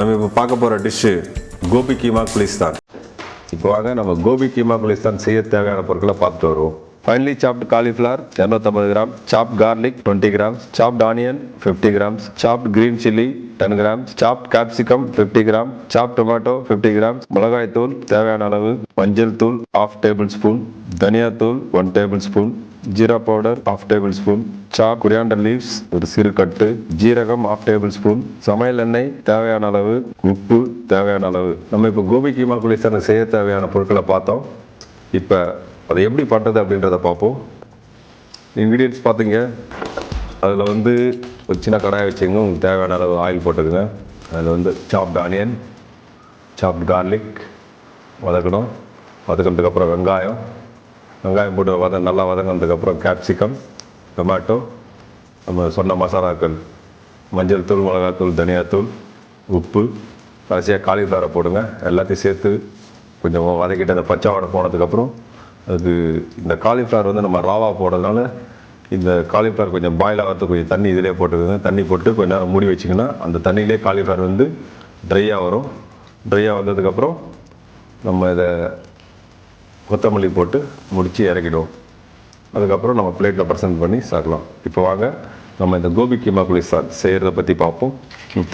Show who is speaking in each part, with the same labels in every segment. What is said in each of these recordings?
Speaker 1: நம்ம இப்போ பார்க்க போகிற டிஷ்ஷு கோபி கீமா குலிஸ்தான் இப்போ வாங்க நம்ம கோபி கீமா குலிஸ்தான் செய்ய தேவையான பொருட்களை பார்த்துட்டு வருவோம். ஃபைனலி சாப்ட் காலிஃப்ளவர் இரநூத்தம்பது gram. Chopped garlic twenty grams chopped onion fifty grams chopped green chilli ten grams chopped capsicum fifty gram chop tomato fifty grams மிளகாய் தூள் தேவையான அளவு. மஞ்சள் தூள் ஆஃப் டேபிள் ஸ்பூன் தனியா தூள் one table spoon jeera powder half table spoon chop coriander leaves ஒரு சிறு கட்டு ஜீரகம் ஆஃப் டேபிள் ஸ்பூன் சமையல் எண்ணெய் தேவையான அளவு உப்பு தேவையான அளவு. நம்ம இப்போ கோபி கீமா குளிசான செய்ய தேவையான பொருட்களை பார்த்தோம். இப்போ அதை எப்படி பண்ணுறது அப்படின்றத பார்ப்போம். இன்க்ரீடியன்ஸ் பார்த்தீங்க அதில் வந்து ஒரு சின்ன கடாயை வச்சுங்க. உங்களுக்கு தேவையான அளவு ஆயில் போட்டுக்குங்க. அதில் வந்து சாப்ட் ஆனியன் சாப்ட் கார்லிக் வதக்கணும். வதக்கினதுக்கப்புறம் வெங்காயம். வெங்காயம் போட்டு வத நல்லா வதங்கினதுக்கப்புறம் கேப்சிகம் டொமேட்டோ நம்ம சொன்ன மசாலாக்கள் மஞ்சள் தூள் மிளகாத்தூள் தனியாத்தூள் உப்பு கடைசியாக காலிஃப்ளவரை போடுங்க. எல்லாத்தையும் சேர்த்து கொஞ்சம் வதக்கிட்டு அந்த பச்சை வாடை போனதுக்கப்புறம் அது இந்த காலிஃப்ளவர் வந்து நம்ம ராவா போடுறதுனால இந்த காலிஃப்ளவர் கொஞ்சம் பாயில் ஆகிறதுக்கு கொஞ்சம் தண்ணி இதிலே போட்டுக்கோங்க. தண்ணி போட்டு கொஞ்ச நேரம் மூடி வச்சிங்கன்னா அந்த தண்ணியிலே காலிஃப்ளவர் வந்து ட்ரையாக வரும். ட்ரையாக வந்ததுக்கப்புறம் நம்ம இதை கொத்தமல்லி போட்டு முடித்து இறக்கிடுவோம். அதுக்கப்புறம் நம்ம பிளேட்டில் ப்ரெசென்ட் பண்ணி சாப்பிடலாம். இப்போ வாங்க நம்ம இந்த கோபி கீமா சா செய்கிறத பற்றி பார்ப்போம்.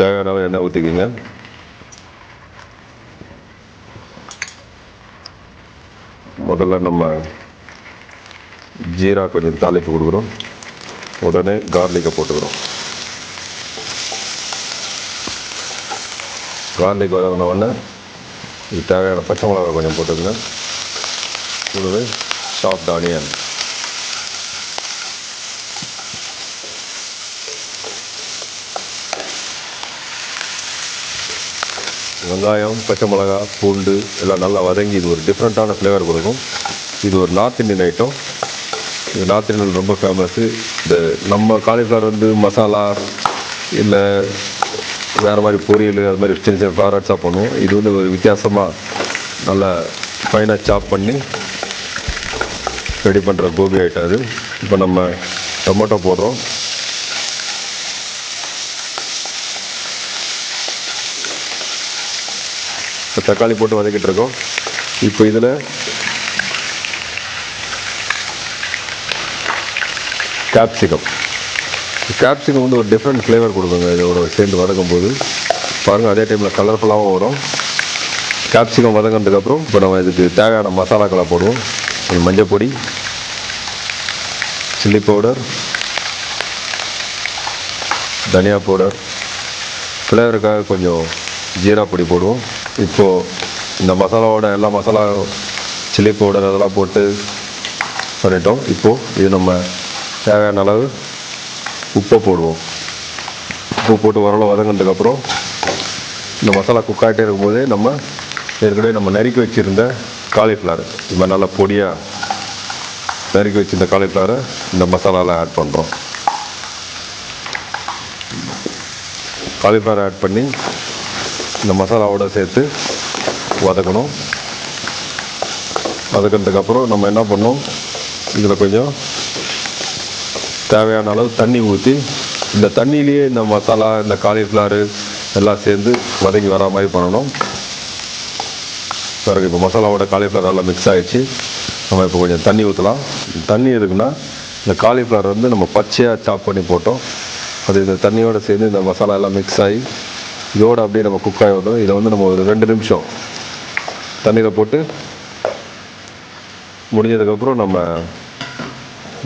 Speaker 1: தேவையான என்ன எண்ணெய் ஊற்றிக்கிங்க முதல்ல நம்ம ஜீரா கொஞ்சம் தாளிப்பு கொடுக்குறோம். உடனே கார்லிக்கை போட்டுக்கிறோம். கார்லிக் வதங்கின உடனே இது தேவையான பச்சை மிளகா கொஞ்சம் போட்டுக்கங்க. கூடவே சாஃப்ட் ஆனியன் வெங்காயம் பச்சை மிளகா பூண்டு எல்லாம் நல்லா வதங்கி இது ஒரு டிஃப்ரெண்ட்டான ஃப்ளேவர் கொடுக்கும். இது ஒரு நார்த் இந்தியன் ஐட்டம் இது நார்த் இந்தியன் ரொம்ப ஃபேமஸ்ஸு இந்த நம்ம காலிஃப்ளவர் வந்து மசாலா இல்லை வேறு மாதிரி பொரியல் அது மாதிரி சின்ன சின்ன ஃப்ளாரட்ஸாக பண்ணுவோம். இது வந்து ஒரு வித்தியாசமாக நல்லா ஃபைனாக சாப் பண்ணி ரெடி பண்ணுற கோபி ஐட்டம் அது இப்போ நம்ம டொமேட்டோ போடுறோம். இப்போ தக்காளி போட்டு வதக்கிட்டு இருக்கோம். இப்போ இதில் கேப்சிகம் கேப்சிகம் வந்து ஒரு டிஃப்ரெண்ட் ஃப்ளேவர் கொடுக்குங்க. இதோட சேர்ந்து வதக்கும் போது பாருங்கள் அதே டைமில் கலர்ஃபுல்லாகவும் வரும். கேப்சிகம் வதங்கினதுக்கப்புறம் இப்போ நம்ம இதுக்கு தேவையான மசாலாக்களை போடுவோம். மஞ்சள் பொடி சில்லி பவுடர் தனியா பவுடர் ஃப்ளேவருக்காக கொஞ்சம் ஜீரா பொடி போடுவோம். இப்போது இந்த மசாலாவோட எல்லா மசாலா சில்லி பவுடர் அதெல்லாம் போட்டு பண்ணிட்டோம். இப்போது இது நம்ம தேவையான அளவு உப்பை போடுவோம். உப்பு போட்டு ஓரளவு வதங்கினதுக்கப்புறம் இந்த மசாலா குக் ஆகிட்டே இருக்கும்போதே நம்ம ஏற்கனவே நம்ம நறுக்கி வச்சுருந்த காலிஃப்ளவர் இது மாதிரி நல்லா பொடியாக நறுக்கி இந்த காலிஃப்ளவரை இந்த மசாலாவில் ஆட் பண்ணுறோம் காலிஃப்ளவர் ஆட் பண்ணி இந்த மசாலாவோட சேர்த்து வதக்கணும். வதக்கினதுக்கப்புறம் நம்ம என்ன பண்ணோம்? இதில் கொஞ்சம் தேவையான அளவு தண்ணி ஊற்றி இந்த தண்ணியிலேயே இந்த மசாலா இந்த காலிஃப்ளவர் எல்லாம் சேர்ந்து வதங்கி வரா மாதிரி பண்ணணும். பிறகு இப்போ மசாலாவோட காலிஃப்ளவர் நல்லா மிக்ஸ் ஆகிடுச்சு நம்ம இப்போ கொஞ்சம் தண்ணி ஊற்றலாம் தண்ணி இருக்குன்னா இந்த காலிஃப்ளவர் வந்து நம்ம பச்சையாக சாப் பண்ணி போட்டோம். அது இந்த தண்ணியோடு சேர்ந்து இந்த மசாலா எல்லாம் மிக்ஸ் ஆகி இதோடு அப்படியே நம்ம குக் ஆகி வந்தோம் இதை வந்து நம்ம ஒரு ரெண்டு நிமிஷம் தண்ணியில் போட்டு முடிஞ்சதுக்கப்புறம் நம்ம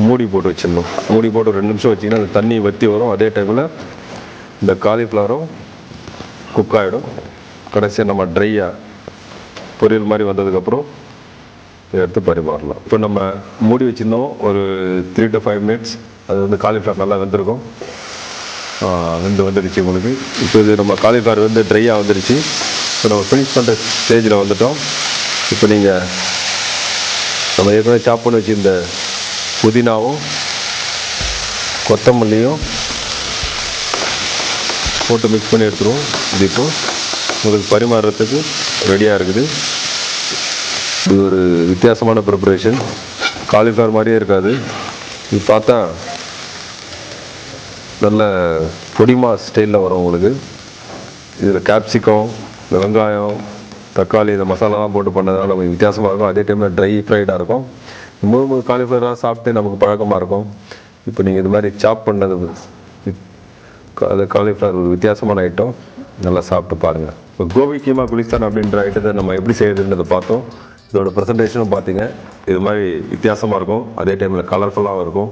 Speaker 1: மூடி போட்டு வச்சிடணும். மூடி போட்டு ரெண்டு நிமிஷம் வச்சிங்கன்னா அந்த தண்ணி வற்றி வரும். அதே டைமில் இந்த காலிஃப்ளவரும் குக் ஆகிடும் கடைசியாக நம்ம ட்ரையாக பொரியல் மாதிரி வந்ததுக்கப்புறம் எடுத்து பரிமாறலாம். இப்போ நம்ம மூடி வச்சிருந்தோம். ஒரு த்ரீ டு ஃபைவ் மினிட்ஸ் அது வந்து காலிஃப்ளவர் நல்லா வெந்திருக்கும். வெந்து வந்துடுச்சு உங்களுக்கு. இப்போ இது நம்ம காலிஃப்ளவர் வந்து ட்ரையாக வந்துடுச்சு இப்போ நம்ம ஃபினிஷ் பண்ணுற ஸ்டேஜில் வந்துட்டோம். இப்போ நீங்கள் நம்ம ஏற்கனவே சாப் பண்ணி வச்சுருந்த புதினாவும் கொத்தமல்லியும் போட்டு மிக்ஸ் பண்ணி எடுத்துருவோம். இது இப்போது உங்களுக்கு பரிமாறுறதுக்கு ரெடியாக இருக்குது. இது ஒரு வித்தியாசமான ப்ரிப்பரேஷன் காலிஃப்ளவர் மாதிரியே இருக்காது. இது பார்த்தா நல்ல பொடிமா ஸ்டைலில் வரும் உங்களுக்கு. இதில் கேப்சிகம் இந்த வெங்காயம் தக்காளி இந்த மசாலாலாம் போட்டு பண்ணதால் கொஞ்சம் வித்தியாசமாக இருக்கும். அதே டைமில் ட்ரை ஃப்ரைடாக இருக்கும். முழு மூணு காலிஃப்ளவராக சாப்பிட்டு நமக்கு பழக்கமாக இருக்கும். இப்போ நீங்கள் இது மாதிரி சாப் பண்ணது அது காலிஃப்ளவர் ஒரு வித்தியாசமான ஐட்டம் நல்லா சாப்பிட்டு பாருங்கள் இப்போ கோபி கீமா குலிஸ்தான் அப்படின்ற ஐட்டத்தை நம்ம எப்படி செய்யறதுன்றதை பார்த்தோம். இதோட ப்ரெசன்டேஷனும் பார்த்தீங்க. இது மாதிரி வித்தியாசமாக இருக்கும். அதே டைமில் கலர்ஃபுல்லாகவும் இருக்கும்.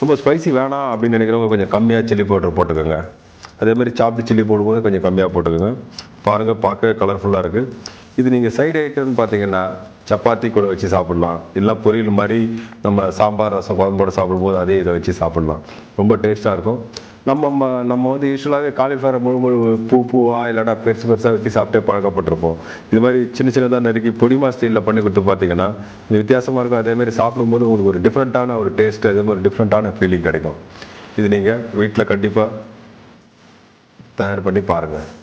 Speaker 1: ரொம்ப ஸ்பைசி வேணாம் அப்படின்னு நினைக்கிறவங்க கொஞ்சம் கம்மியாக சில்லி பவுடர் போட்டுக்கோங்க. அதே மாதிரி சாப்பிட்டு சில்லி போடும்போது கொஞ்சம் கம்மியாக போட்டுக்கோங்க. பாருங்கள் பார்க்க கலர்ஃபுல்லாக இருக்குது இது நீங்கள் சைடு ஐட்டம்னு பார்த்தீங்கன்னா சப்பாத்தி கூட வச்சு சாப்பிடலாம். இல்லை பொரியல் மாதிரி நம்ம சாம்பார் ரசம் குழம்போட சாப்பிடும்போது அதே இதை வச்சு சாப்பிடலாம். ரொம்ப டேஸ்ட்டாக இருக்கும். நம்ம ம- நம்ம வந்து யூஸ்வலாகவே காலிஃப்ளவர் முழு முழு பூ பூவா இல்லைனா பெருசு பெருசாக வெட்டி சாப்பிட்டே பழக்கப்பட்டிருப்போம். இது மாதிரி சின்ன சின்னதாக நறுக்கி பொடிமா ஸ்டைலில் பண்ணி கொடுத்து பார்த்தீங்கன்னா இது வித்தியாசமாக இருக்கும். அதே மாதிரி சாப்பிடும்போது உங்களுக்கு ஒரு டிஃப்ரெண்ட்டான ஒரு டேஸ்ட் அதே மாதிரி டிஃப்ரெண்ட்டான ஃபீலிங் கிடைக்கும். இது நீங்கள் வீட்டில் கண்டிப்பாக தயார் பண்ணி பாருங்கள்